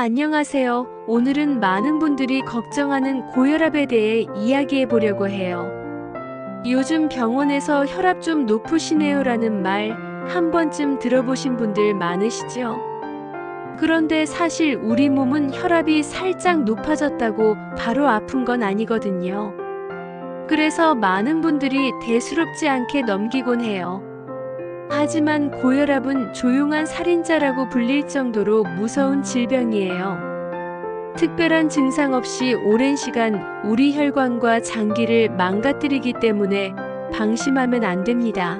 안녕하세요. 오늘은 많은 분들이 걱정하는 고혈압에 대해 이야기해 보려고 해요. 요즘 병원에서 혈압 좀 높으시네요 라는 말 한 번쯤 들어보신 분들 많으시죠? 그런데 사실 우리 몸은 혈압이 살짝 높아졌다고 바로 아픈 건 아니거든요. 그래서 많은 분들이 대수롭지 않게 넘기곤 해요. 하지만 고혈압은 조용한 살인자라고 불릴 정도로 무서운 질병이에요. 특별한 증상 없이 오랜 시간 우리 혈관과 장기를 망가뜨리기 때문에 방심하면 안 됩니다.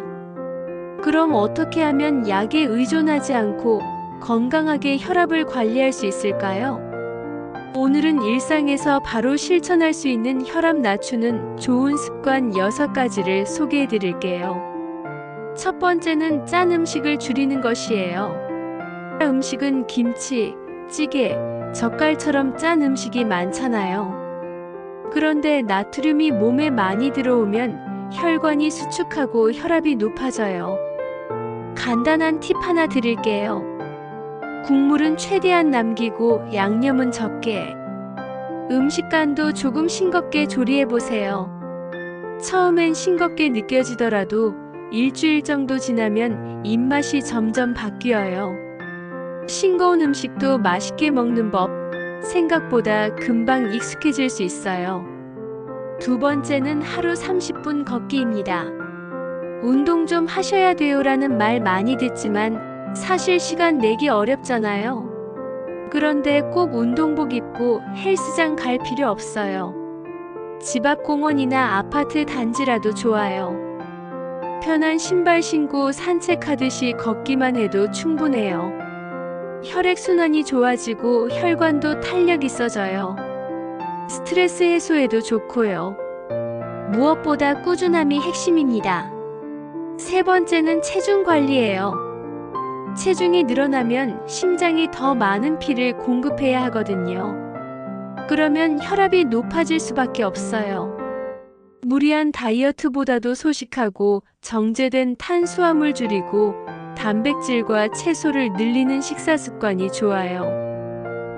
그럼 어떻게 하면 약에 의존하지 않고 건강하게 혈압을 관리할 수 있을까요? 오늘은 일상에서 바로 실천할 수 있는 혈압 낮추는 좋은 습관 6가지를 소개해 드릴게요. 첫 번째는 짠 음식을 줄이는 것이에요. 음식은 김치, 찌개, 젓갈처럼 짠 음식이 많잖아요. 그런데 나트륨이 몸에 많이 들어오면 혈관이 수축하고 혈압이 높아져요. 간단한 팁 하나 드릴게요. 국물은 최대한 남기고 양념은 적게. 음식간도 조금 싱겁게 조리해 보세요. 처음엔 싱겁게 느껴지더라도 일주일 정도 지나면 입맛이 점점 바뀌어요. 싱거운 음식도 맛있게 먹는 법, 생각보다 금방 익숙해질 수 있어요. 두 번째는 하루 30분 걷기입니다. 운동 좀 하셔야 돼요라는 말 많이 듣지만 사실 시간 내기 어렵잖아요. 그런데 꼭 운동복 입고 헬스장 갈 필요 없어요. 집 앞 공원이나 아파트 단지라도 좋아요. 편한 신발 신고 산책하듯이 걷기만 해도 충분해요. 혈액순환이 좋아지고 혈관도 탄력 있어져요. 스트레스 해소에도 좋고요. 무엇보다 꾸준함이 핵심입니다. 세 번째는 체중 관리예요. 체중이 늘어나면 심장이 더 많은 피를 공급해야 하거든요. 그러면 혈압이 높아질 수밖에 없어요. 무리한 다이어트보다도 소식하고 정제된 탄수화물 줄이고 단백질과 채소를 늘리는 식사 습관이 좋아요.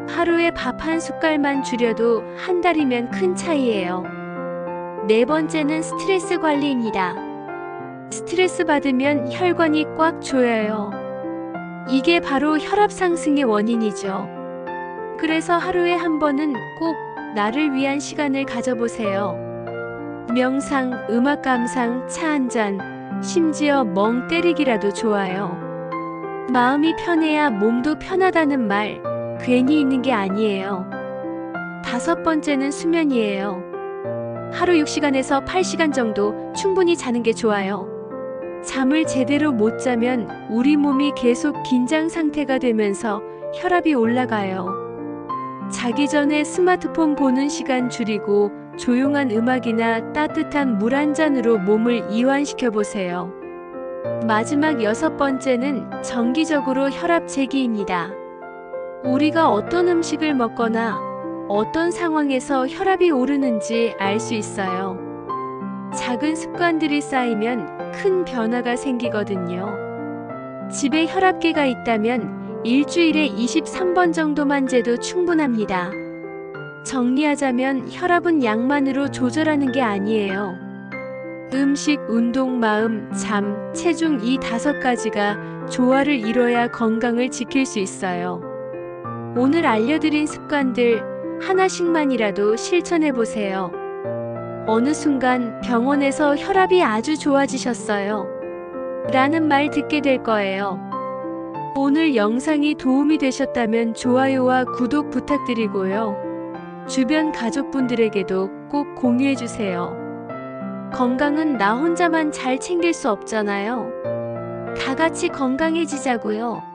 하루에 밥 한 숟갈만 줄여도 한 달이면 큰 차이예요. 네 번째는 스트레스 관리입니다. 스트레스 받으면 혈관이 꽉 조여요. 이게 바로 혈압 상승의 원인이죠. 그래서 하루에 한 번은 꼭 나를 위한 시간을 가져보세요. 명상, 음악 감상, 차 한 잔, 심지어 멍 때리기라도 좋아요. 마음이 편해야 몸도 편하다는 말 괜히 있는 게 아니에요. 다섯 번째는 수면이에요. 하루 6시간에서 8시간 정도 충분히 자는 게 좋아요. 잠을 제대로 못 자면 우리 몸이 계속 긴장 상태가 되면서 혈압이 올라가요. 자기 전에 스마트폰 보는 시간 줄이고 조용한 음악이나 따뜻한 물 한 잔으로 몸을 이완시켜 보세요. 마지막 여섯 번째는 정기적으로 혈압 재기입니다. 우리가 어떤 음식을 먹거나 어떤 상황에서 혈압이 오르는지 알 수 있어요. 작은 습관들이 쌓이면 큰 변화가 생기거든요. 집에 혈압계가 있다면 일주일에 23번 정도만 재도 충분합니다. 정리하자면 혈압은 양만으로 조절하는 게 아니에요. 음식, 운동, 마음, 잠, 체중 이 다섯 가지가 조화를 이뤄야 건강을 지킬 수 있어요. 오늘 알려드린 습관들 하나씩만이라도 실천해 보세요. 어느 순간 병원에서 혈압이 아주 좋아지셨어요. 라는 말 듣게 될 거예요. 오늘 영상이 도움이 되셨다면 좋아요와 구독 부탁드리고요. 주변 가족분들에게도 꼭 공유해 주세요. 건강은 나 혼자만 잘 챙길 수 없잖아요. 다 같이 건강해지자고요.